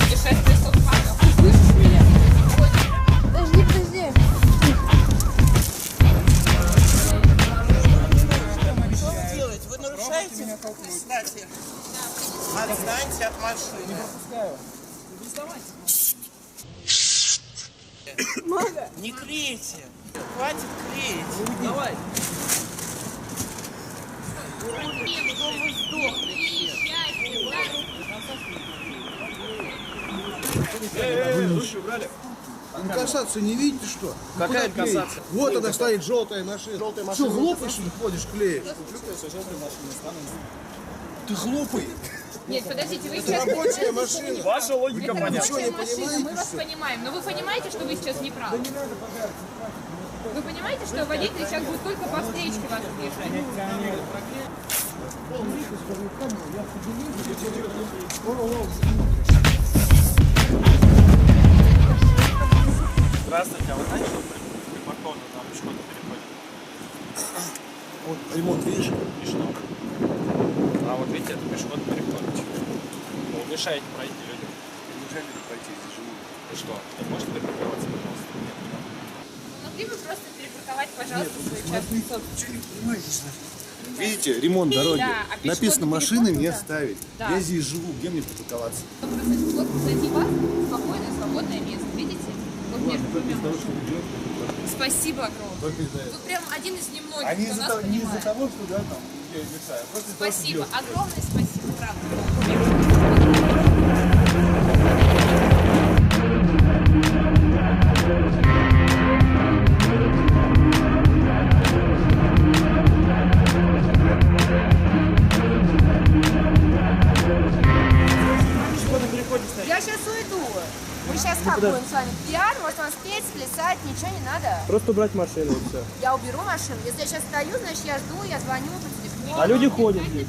Путешествие Суханов. Слышишь меня? Подожди, машины. Не клейте. Хватит клеить. Давай. Инкассацию не видите что? Какая инкассация? Вот она стоит желтая машина. Желтая машина. Что, глупый что ли ходишь клеишь? Ты глупый. Нет, подождите, вы сейчас... Рабочая машина. Ваша логика Это понятна. рабочая машина, мы вас понимаем. Но вы понимаете, что вы сейчас не правы? Вы понимаете, что водитель сейчас будет только по встречке вас движения? Здравствуйте, а вы знаете, что припарковано на пешеходном переходе? Вот ремонт видишь? И что? А вот видите, это пешеходный переход. Вы мешаете пройти людям. Мешали пройти, здесь живут. И что? Вы можете припарковаться, пожалуйста? Нет, не. Могли бы просто перепарковать, пожалуйста, свою частную собственность? Что не понимаете? Видите, ремонт дороги. Да, а Написано, машины не ставить. Да. Я здесь живу, где мне припарковаться? Просто вот позади вас спокойное, свободное место, видите? Вот между двумя машинами. Спасибо огромное. Вы прям один из немногих, не кто из-за нас того, не из-за понимает. того, что да, там, я мешаю, того, Спасибо, огромное спасибо, правда. Сейчас как будем с вами? Пиар, может вам спеть, сплясать, ничего не надо. Просто убрать машину и все. Я уберу машину. Если я сейчас стою, значит я жду, я звоню по телефону. А люди ходят здесь.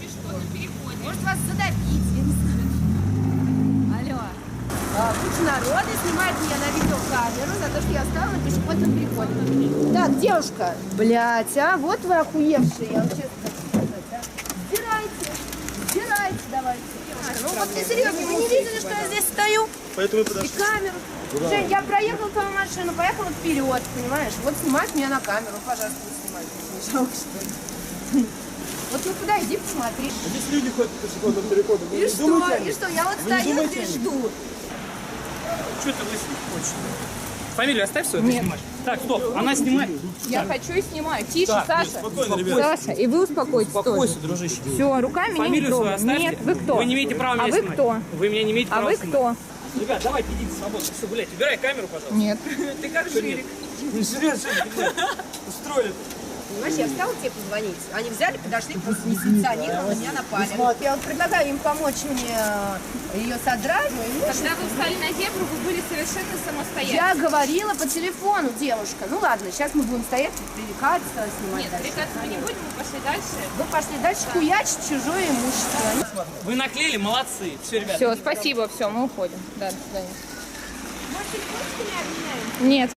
Может вас задавить, я не знаю. Алло. А, Куча народа снимает меня на видеокамеру за то, что я стала на пешеходном переходе. Так, девушка, блядь, а, вот вы охуевшие, я вам честно хочу сказать, а. Сдирайте, сдирайте давайте. Девушка, ну вот не серьезно, вы не видели, что я здесь стою? Поэтому и И камеру. Жень, я проехала твою машину, поехала вперед, понимаешь? Вот снимать меня на камеру, пожалуйста, не снимайте. Не жалко, что ли? Вот ну иди, посмотри. Здесь люди ходят по пешеходному переходу. Вы И что? И что? Я вот стою них. жду. Что ты лысый хочешь? Фамилию оставь свою, ты снимаешь. Так, стоп, она снимает. Я хочу и снимаю. Тише, Так, Саша. спокойно, ребят. Саша, и вы успокойтесь Успокойся, тоже. дружище. Все, руками Фамилию не оставьте. Нет, вы кто? Вы не имеете права А меня вы снимать. кто? Вы меня не имеете А права вы снимать. кто? Ребят, давайте идите свободно. Все, блядь, убирай камеру, пожалуйста. Нет. Ты как Жирик? Блядь. Устроили. Понимаешь, я встала тебе позвонить. Они взяли, подошли, просто несанкционированно на меня напали. Я вот предлагаю им помочь мне э, ее содрать. Когда вы встали на зебру, вы были совершенно самостоятельны. Я говорила по телефону, девушка. Ну ладно, сейчас мы будем стоять, пререкаться, снимать Нет, дальше. прикаться мы не будем, мы пошли дальше. Вы пошли дальше хуячить чужое имущество. Вы наклеили, молодцы. Все, ребят. Все, спасибо, все, мы уходим. Да, до свидания. Нет.